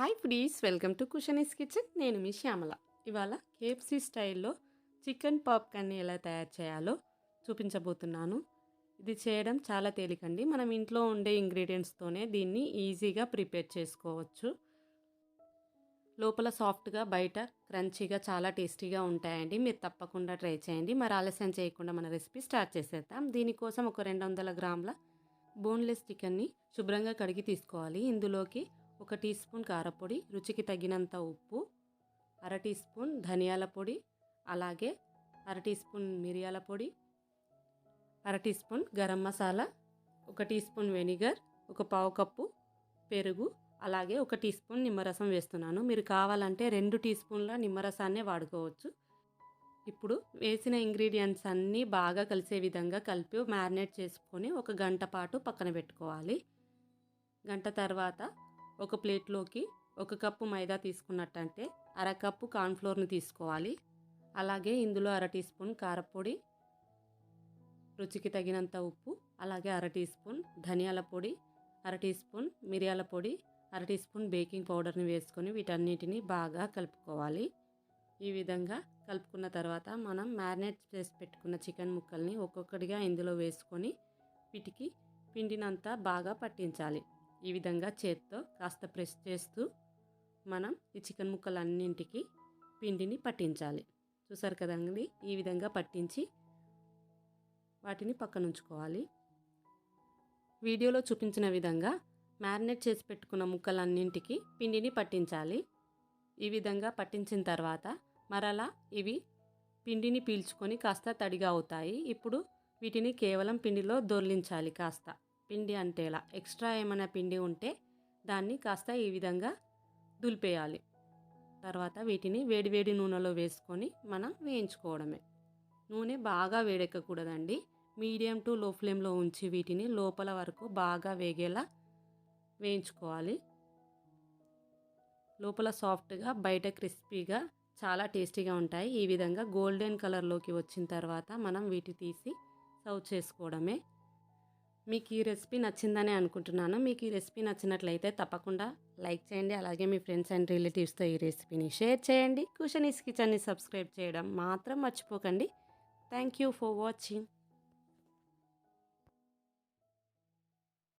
Hi please welcome to కుషనీస్ kitchen. నేను మీ శ్యామల. ఇవాళ కేఎఫ్సీ స్టైల్లో చికెన్ పాప్కార్న్ని ఎలా తయారు చేయాలో చూపించబోతున్నాను. ఇది చేయడం చాలా తేలికండి. మనం ఇంట్లో ఉండే ఇంగ్రీడియంట్స్తోనే దీన్ని ఈజీగా ప్రిపేర్ చేసుకోవచ్చు. లోపల సాఫ్ట్గా బయట క్రంచీగా చాలా టేస్టీగా ఉంటాయండి. మీరు తప్పకుండా ట్రై చేయండి. మరి ఆలస్యం చేయకుండా మన రెసిపీ స్టార్ట్ చేసేద్దాం. దీనికోసం ఒక రెండు వందల గ్రాముల బోన్లెస్ చికెన్ని శుభ్రంగా కడిగి తీసుకోవాలి. ఇందులోకి ఒక టీ స్పూన్ కారపొడి రుచికి తగినంత ఉప్పు అర టీ స్పూన్ ధనియాల పొడి అలాగే అర టీ స్పూన్ మిరియాల పొడి అర టీ స్పూన్ గరం మసాలా ఒక టీ స్పూన్ వెనిగర్ ఒక పావు కప్పు పెరుగు అలాగే ఒక టీ స్పూన్ నిమ్మరసం వేస్తున్నాను. మీరు కావాలంటే రెండు టీ స్పూన్ల నిమ్మరసాన్నే వాడుకోవచ్చు. ఇప్పుడు వేసిన ఇంగ్రీడియంట్స్ అన్నీ బాగా కలిసే విధంగా కలిపి మ్యారినేట్ చేసుకొని ఒక గంట పాటు పక్కన పెట్టుకోవాలి. గంట తర్వాత ఒక ప్లేట్లోకి ఒక కప్పు మైదా తీసుకున్నట్టంటే అర కప్పు కార్న్ఫ్లోర్ని తీసుకోవాలి. అలాగే ఇందులో అర టీ స్పూన్ కారపొడి రుచికి తగినంత ఉప్పు అలాగే అర టీ స్పూన్ ధనియాల పొడి అర టీ స్పూన్ మిరియాల పొడి అర టీ స్పూన్ బేకింగ్ పౌడర్ని వేసుకొని వీటన్నిటిని బాగా కలుపుకోవాలి. ఈ విధంగా కలుపుకున్న తర్వాత మనం మ్యారినేట్ చేసి పెట్టుకున్న చికెన్ ముక్కల్ని ఒక్కొక్కటిగా ఇందులో వేసుకొని వీటికి పిండినంతా బాగా పట్టించాలి. ఈ విధంగా చేత్తో కాస్త ప్రెస్ చేస్తూ మనం ఈ చికెన్ ముక్కలన్నింటికి పిండిని పట్టించాలి. చూసారు కదండి ఈ విధంగా పట్టించి వాటిని పక్కన ఉంచుకోవాలి వీడియోలో చూపించిన విధంగా మ్యారినేట్ చేసి పెట్టుకున్న ముక్కలన్నింటికి పిండిని పట్టించాలి. ఈ విధంగా పట్టించిన తర్వాత మరలా ఇవి పిండిని పీల్చుకొని కాస్త తడిగా అవుతాయి. ఇప్పుడు వీటిని కేవలం పిండిలో దొర్లించాలి కాస్త. పిండి అంటే ఇలా ఎక్స్ట్రా ఏమైనా పిండి ఉంటే దాన్ని కాస్త ఈ విధంగా దులిపేయాలి. తర్వాత వీటిని వేడివేడి నూనెలో వేసుకొని మనం వేయించుకోవడమే. నూనె బాగా వేడెక్కకూడదండి. మీడియం టు లో ఫ్లేమ్లో ఉంచి వీటిని లోపల వరకు బాగా వేగేలా వేయించుకోవాలి. లోపల సాఫ్ట్గా బయట క్రిస్పీగా చాలా టేస్టీగా ఉంటాయి. ఈ విధంగా గోల్డెన్ కలర్లోకి వచ్చిన తర్వాత మనం వీటి తీసి సర్వ్ చేసుకోవడమే. మీకు ఈ రెసిపీ నచ్చిందని అనుకుంటున్నాను. మీకు ఈ రెసిపీ నచ్చినట్లయితే తప్పకుండా లైక్ చేయండి. అలాగే మీ ఫ్రెండ్స్ అండ్ రిలేటివ్స్తో ఈ రెసిపీని షేర్ చేయండి. కుషనీస్ కిచెన్ని సబ్స్క్రైబ్ చేయడం మాత్రం మర్చిపోకండి. Thank you for watching.